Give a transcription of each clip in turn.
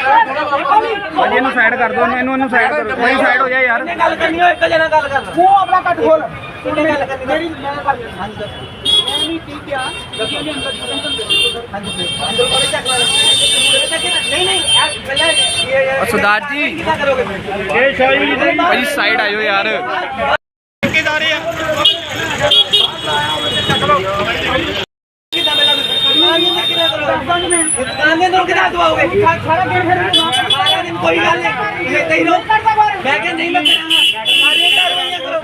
ਭਾਜੀ ਇਹਨੂੰ ਸਾਈਡ ਕਰ ਦਿਓ ਇਹਨੂੰ ਇਹਨੂੰ ਸਾਈਡ ਕਰੋ ਭਾਈ ਸਾਈਡ ਹੋ ਜਾ ਯਾਰ। ਗੱਲ ਕਰਨੀ ਹੋਏ ਇੱਕ ਜਣਾ ਗੱਲ ਕਰਨਾ ਮੂੰਹ ਆਪਣਾ ਕੱਟ ਖੋਲ। ਕਿੰਨੇ ਗੱਲ ਕਰਨੀ ਮੇਰੀ ਮੈਂ ਕਰ ਹਾਂਜੀ ਦੱਸੋ ਮੈਂ ਨਹੀਂ ਠੀਕ ਆ ਲੱਗੀ ਦੇ ਅੰਦਰ ਹਾਂਜੀ ਅੰਦਰ ਕੋਲੇ ਚੱਕ ਲਾ ਨਹੀਂ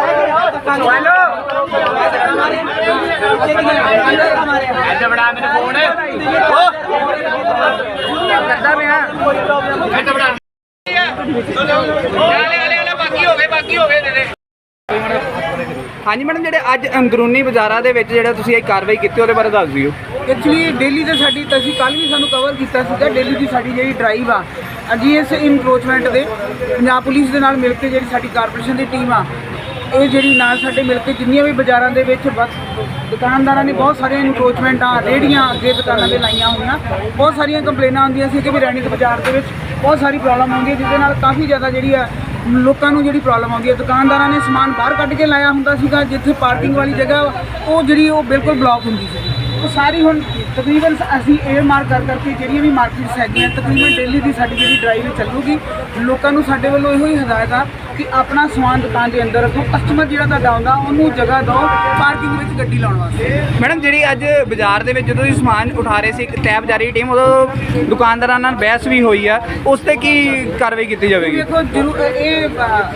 ਕਾਰਵਾਈਆਂ ਕਰੋ ਹੱਥ ਚੱਲ ਕਰਨੀ ਹੈ ਫਾਇਦਾ ਇੱਧਰ ਹੈਲੋ ਇੱਧਰ ਬੜਾ ਮੈਨੂੰ ਫੋਨ ਕਰਦਾ ਪਿਆ ਇੱਧਰ ਬੜਾ ਲੈ ਲੈ ਲੈ ਲੈ ਬਾਕੀ ਹੋ ਗਏ ਬਾਕੀ ਹੋ ਗਏ ਦੇ ਦੇ ਹਾਂਜੀ ਮੈਡਮ, ਜਿਹੜੇ ਅੱਜ ਅੰਦਰੂਨੀ ਬਾਜ਼ਾਰਾਂ ਦੇ ਵਿੱਚ ਜਿਹੜਾ ਤੁਸੀਂ ਇਹ ਕਾਰਵਾਈ ਕੀਤੀ, ਉਹਦੇ ਬਾਰੇ ਦੱਸ ਦਿਓ। ਐਕਚੁਅਲੀ ਡੇਲੀ ਤੇ ਸਾਡੀ ਅਸੀਂ ਕੱਲ ਵੀ ਸਾਨੂੰ ਕਵਰ ਕੀਤਾ ਸੀਗਾ ਡੇਲੀ ਦੀ ਸਾਡੀ ਜਿਹੜੀ ਡਰਾਈਵ ਆ ਜੀਐਸ ਇਨਕਰੋਚਮੈਂਟ ਦੇ, ਪੰਜਾਬ ਪੁਲਿਸ ਦੇ ਨਾਲ ਮਿਲ ਕੇ ਜਿਹੜੀ ਸਾਡੀ ਕਾਰਪੋਰੇਸ਼ਨ ਦੀ ਟੀਮ ਆ, ਇਹ ਜਿਹੜੀ ਨਾਲ ਸਾਡੇ ਮਿਲ ਕੇ ਜਿੰਨੀਆਂ ਵੀ ਬਾਜ਼ਾਰਾਂ ਦੇ ਵਿੱਚ ਬਸ ਦੁਕਾਨਦਾਰਾਂ ਨੇ ਬਹੁਤ ਸਾਰੀਆਂ ਇਨਕਰੋਚਮੈਂਟਾਂ ਰੇੜੀਆਂ ਅੱਗੇ ਦੁਕਾਨਾਂ ਦੇ ਲਾਈਆਂ ਹੋਈਆਂ, ਬਹੁਤ ਸਾਰੀਆਂ ਕੰਪਲੇਨਾਂ ਆਉਂਦੀਆਂ ਸੀ ਕਿ ਵੀ ਰੈਣਿਕ ਬਾਜ਼ਾਰ ਦੇ ਵਿੱਚ ਬਹੁਤ ਸਾਰੀ ਪ੍ਰੋਬਲਮ ਆਉਂਦੀ ਹੈ, ਜਿਹਦੇ ਨਾਲ ਕਾਫੀ ਜ਼ਿਆਦਾ ਜਿਹੜੀ ਆ ਲੋਕਾਂ ਨੂੰ ਜਿਹੜੀ ਪ੍ਰੋਬਲਮ ਆਉਂਦੀ ਹੈ, ਦੁਕਾਨਦਾਰਾਂ ਨੇ ਸਮਾਨ ਬਾਹਰ ਕੱਢ ਕੇ ਲਾਇਆ ਹੁੰਦਾ ਸੀਗਾ, ਜਿੱਥੇ ਪਾਰਕਿੰਗ ਵਾਲੀ ਜਗ੍ਹਾ ਉਹ ਜਿਹੜੀ ਉਹ ਬਿਲਕੁਲ ਬਲੌਕ ਹੁੰਦੀ ਸੀ। ਉਹ ਸਾਰੀ ਹੁਣ ਤਕਰੀਬਨ ਅਸੀਂ ਏਅਰ ਮਾਰ ਕਰ ਕਰਕੇ ਜਿਹੜੀਆਂ ਵੀ ਮਾਰਕੀਟਸ ਹੈਗੀਆਂ, ਤਕਰੀਬਨ ਡੇਲੀ ਦੀ ਸਾਡੀ ਜਿਹੜੀ ਡਰਾਈਵ ਚੱਲੂਗੀ, ਲੋਕਾਂ ਨੂੰ ਸਾਡੇ ਵੱਲੋਂ ਇਹੋ ਹੀ ਹਦਾਇਤ ਆ ਕਿ ਆਪਣਾ ਸਮਾਨ ਦੁਕਾਨ ਦੇ ਅੰਦਰ ਰੱਖੋ ਕਸਟਮਰ ਜਿਹੜਾ ਤੁਹਾਡਾ ਆਉਂਦਾ ਉਹਨੂੰ ਜਗ੍ਹਾ ਦਿਓ ਪਾਰਕਿੰਗ ਵਿੱਚ ਗੱਡੀ ਲਾਉਣ ਵਾਸਤੇ ਮੈਡਮ ਜਿਹੜੀ ਅੱਜ ਬਾਜ਼ਾਰ ਦੇ ਵਿੱਚ ਜਦੋਂ ਤੁਸੀਂ ਸਮਾਨ ਉਠਾ ਰਹੇ ਸੀ ਇੱਕ ਟੈਬ ਜਾਰੀ ਟੀਮ ਉਦੋਂ ਦੁਕਾਨਦਾਰਾਂ ਨਾਲ ਬਹਿਸ ਵੀ ਹੋਈ ਆ ਉਸ ਤੇ ਕੀ ਕਾਰਵਾਈ ਕੀਤੀ ਜਾਵੇਗੀ ਦੇਖੋ ਜਰੂਰ ਇਹ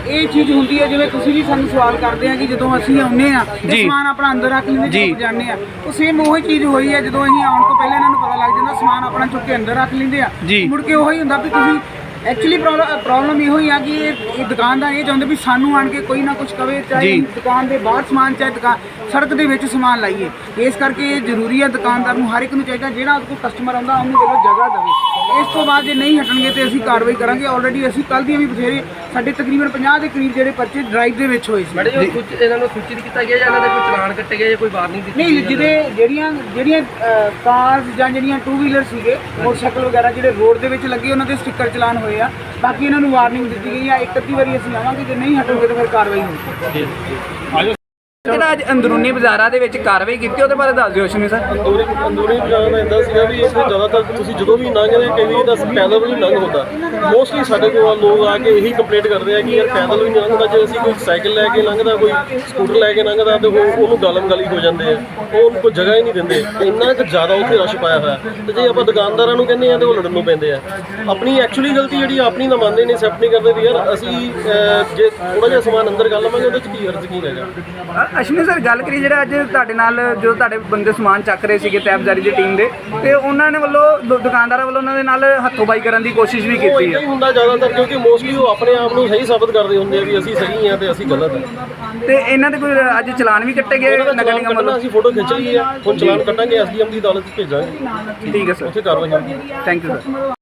ਇਹ ਚੀਜ਼ ਹੁੰਦੀ ਹੈ ਜਿਵੇਂ ਤੁਸੀਂ ਵੀ ਸਾਨੂੰ ਸਵਾਲ ਕਰਦੇ ਆ ਕਿ ਜਦੋਂ ਅਸੀਂ ਆਉਂਦੇ ਆ। ਤੇ ਸਮਾਨ ਆਪਣਾ ਅੰਦਰ ਰੱਖ ਲੈਂਦੇ ਜੀ। ਜਦੋਂ ਆ ਉਹ ਸੇਮ ਉਹੀ ਚੀਜ਼ ਹੋਈ ਹੈ ਜਦੋਂ ਅਸੀਂ ਆਉਣ ਤੋਂ ਪਹਿਲਾਂ ਇਹਨਾਂ ਨੂੰ ਪਤਾ ਲੱਗ ਜਾਂਦਾ ਸਮਾਨ ਆਪਣਾ ਚੁੱਕ ਕੇ ਅੰਦਰ ਰੱਖ ਲੈਂਦੇ ਆ। ਮੁੜ ਕੇ ਉਹੀ ਹੁੰਦਾ ਵੀ ਤੁਸੀਂ ਐਕਚੁਅਲੀ ਪ੍ਰੋਬਲਮ ਇਹੋ ਹੀ ਆ ਕਿ ਇਹ ਦੁਕਾਨਦਾਰ ਇਹ ਚਾਹੁੰਦੇ ਵੀ ਸਾਨੂੰ ਆਣ ਕੇ ਕੋਈ ਨਾ ਕੁਝ ਕਵੇ ਚਾਹੇ। ਦੁਕਾਨ ਦੇ ਬਾਹਰ ਸਮਾਨ ਚਾਹੇ ਦੁਕਾਨ ਸੜਕ ਦੇ ਵਿੱਚ ਸਮਾਨ ਲਾਈਏ ਇਸ ਕਰਕੇ ਇਹ ਜ਼ਰੂਰੀ ਹੈ ਦੁਕਾਨਦਾਰ ਨੂੰ ਹਰ ਇੱਕ ਨੂੰ ਚਾਹੀਦਾ ਜਿਹੜਾ ਕੋਲ ਕਸਟਮਰ ਆਉਂਦਾ ਉਹਨੂੰ ਜਗ੍ਹਾ ਦੇਵੇ ਇਸ ਤੋਂ ਬਾਅਦ ਜੇ ਨਹੀਂ ਹਟਣਗੇ ਤੇ ਅਸੀਂ ਕਾਰਵਾਈ ਕਰਾਂਗੇ। ਆਲਰੇਡੀ ਅਸੀਂ ਕੱਲ ਦੀਆਂ ਵੀ ਬਥੇਰੇ ਸਾਡੇ ਤਕਰੀਬਨ 50 ਦੇ ਕਰੀਬ ਜਿਹੜੇ ਪਰਚੇ ਡਰਾਈਵ ਦੇ ਵਿੱਚ ਹੋਏ ਸੀ। ਮੈਡਮ ਜੀ ਸੂਚ- ਇਹਨਾਂ ਨੂੰ ਸੂਚਿਤ ਕੀਤਾ ਗਿਆ ਜਾਂ ਇਹਨਾਂ ਦੇ ਕੋਈ ਚਲਾਨ ਕੱਟੇ ਗਏ ਜਾਂ ਕੋਈ ਵਾਰਨਿੰਗ ਦਿੱਤੀ ਨਹੀਂ ਜਿਹਦੇ ਜਿਹੜੀਆਂ ਜਿਹੜੀਆਂ ਕਾਰਸ ਜਾਂ ਜਿਹੜੀਆਂ ਟੂ ਵੀਲਰ ਸੀਗੇ ਮੋਟਰਸਾਈਕਲ ਵਗੈਰਾ ਜਿਹੜੇ ਰੋਡ ਦੇ ਵਿੱਚ ਲੱਗੇ ਉਹਨਾਂ ਦੇ ਸਟicker ਚਲਾਨ ਹੋਏ ਆ। ਬਾਕੀ ਇਹਨਾਂ ਨੂੰ ਵਾਰਨਿੰਗ ਦਿੱਤੀ ਗਈ ਆ। ਇੱਕ ਅੱਧੀ ਵਾਰੀ ਅਸੀਂ ਆਵਾਂਗੇ ਜੇ ਨਹੀਂ ਹਟੋਗੇ ਤਾਂ ਫਿਰ ਕਾਰਵਾਈ ਹੋਊਗੀ। ਜਿਹੜਾ ਅੱਜ ਅੰਦਰੂਨੀ ਬਾਜ਼ਾਰਾਂ ਦੇ ਵਿੱਚ ਕਾਰਵਾਈ ਕੀਤੀ ਉਹਦੇ ਬਾਰੇ ਦੱਸ ਦਿਓ ਅਸ਼ਵਨੀ ਸਰ ਅੰਦੂਰੀ ਅੰਦੂਰੀ ਬਾਜ਼ਾਰ ਦਾ ਇਦਾਂ ਸੀਗਾ ਵੀ ਇੱਥੇ ਜ਼ਿਆਦਾਤਰ ਤੁਸੀਂ ਜਦੋਂ ਵੀ ਲੰਘਦੇ ਕਈ ਵਾਰੀ ਤਾਂ ਪੈਦਲ ਵੀ ਨਹੀਂ ਲੰਘ ਹੁੰਦਾ। ਮੋਸਟਲੀ ਸਾਡੇ ਕੋਲ ਲੋਕ ਆ ਕੇ ਇਹੀ ਕੰਪਲੇਂਟ ਕਰਦੇ ਆ ਕਿ ਯਾਰ ਪੈਦਲ ਵੀ ਨਹੀਂ ਲੰਘਦਾ ਜੇ ਅਸੀਂ ਕੋਈ ਸਾਈਕਲ ਲੈ ਕੇ ਲੰਘਦਾ ਕੋਈ ਸਕੂਟਰ ਲੈ ਕੇ ਲੰਘਦਾ ਤੇ ਉਹ ਉਹਨੂੰ ਗਲਮ ਗਲੀ ਹੋ ਜਾਂਦੇ ਆ। ਉਹ ਉਹਨੂੰ ਕੋਈ ਜਗ੍ਹਾ ਹੀ ਨਹੀਂ ਦਿੰਦੇ। ਇੰਨਾ ਕੁ ਜ਼ਿਆਦਾ ਉੱਥੇ ਰਸ਼ ਪਾਇਆ ਹੋਇਆ। ਤੇ ਜੇ ਆਪਾਂ ਦੁਕਾਨਦਾਰਾਂ ਨੂੰ ਕਹਿੰਦੇ ਆ ਤੇ ਉਹ ਲੜਨ ਨੂੰ ਪੈਂਦੇ ਆ। ਆਪਣੀ ਐਕਚੁਅਲੀ ਗਲਤੀ ਜਿਹੜੀ ਆਪਣੀ ਨਾ ਮੰਨਦੇ ਨੇ ਐਕਸੈਪਟ ਨਹੀਂ ਕਰਦੇ ਵੀ ਯਾਰ ਅਸੀਂ ਅਹ, ਜੇ ਥੋੜਾ ਜਿਹਾ ਸਮਾਨ ਅੰਦਰ ਕਰ ਲਵਾਂਗੇ ਉਹਦੇ ਚ ਕੀ ਹਰਜ ਕੀ ਹੈਗਾ ਅ- ਅਸ਼ਵਨੀ ਸਰ ਗੱਲ ਕਰੀ ਜਿਹੜਾ ਅੱਜ ਤੁਹਾਡੇ ਨਾਲ ਜੋ ਤੁਹਾਡੇ ਬੰਦੇ ਸਮਾਨ ਚੱਕ ਰਹੇ ਸੀਗੇ ਤੈਬਜ਼ਾਰੀ ਦੀ ਟੀਮ ਦੇ ਤੇ ਉਹਨਾਂ ਨੇ ਵੱਲੋਂ ਦੁ- ਦੁਕਾਨਦਾਰਾਂ ਵੱਲੋਂ ਉਹਨਾਂ ਦੇ ਨਾਲ ਹੱਥੋਂ ਬਾਈ ਕਰਨ ਦੀ ਕੋਸ਼ਿਸ਼ ਵੀ ਉਹ ਕੀਤੀ ਹੈ। ਹੀ ਹੁੰਦਾ ਜ਼ਿਆਦਾਤਰ ਕਿਉਂਕਿ ਮੋਸਟਲੀ ਉਹ ਆਪਣੇ ਆਪ ਨੂੰ ਸਹੀ ਸਾਬਤ ਕਰਦੇ ਹੁੰਦੇ ਆ ਵੀ ਅਸੀਂ ਸਹੀ ਆ ਤੇ ਅਸੀਂ ਗਲਤ ਆ ਤੇ ਇਹਨਾਂ ਦੇ ਕੋਈ ਅੱਜ ਚਲਾਨ ਵੀ ਕੱਟੇ ਗਏ ਉਹਨਾਂ ਦਾ ਨਗਰ ਚਲਾਨ ਨਿਗਮ ਕੱਟਣਾ ਵੱਲੋਂ ਅਸੀਂ ਫੋਟੋ ਖਿੱਚ ਲਈ ਆ ਹੁਣ ਚਲਾਨ ਕੱਟਾਂਗੇ ਐਸਡੀਐਮ ਦੀ ਅਦਾਲਤ 'ਚ ਭੇਜਾਂਗੇ। ਠੀਕ ਹੈ ਸਰ। ਉੱਥੇ ਕਾਰਵਾਈ ਹੋਊਗੀ। Thank you sir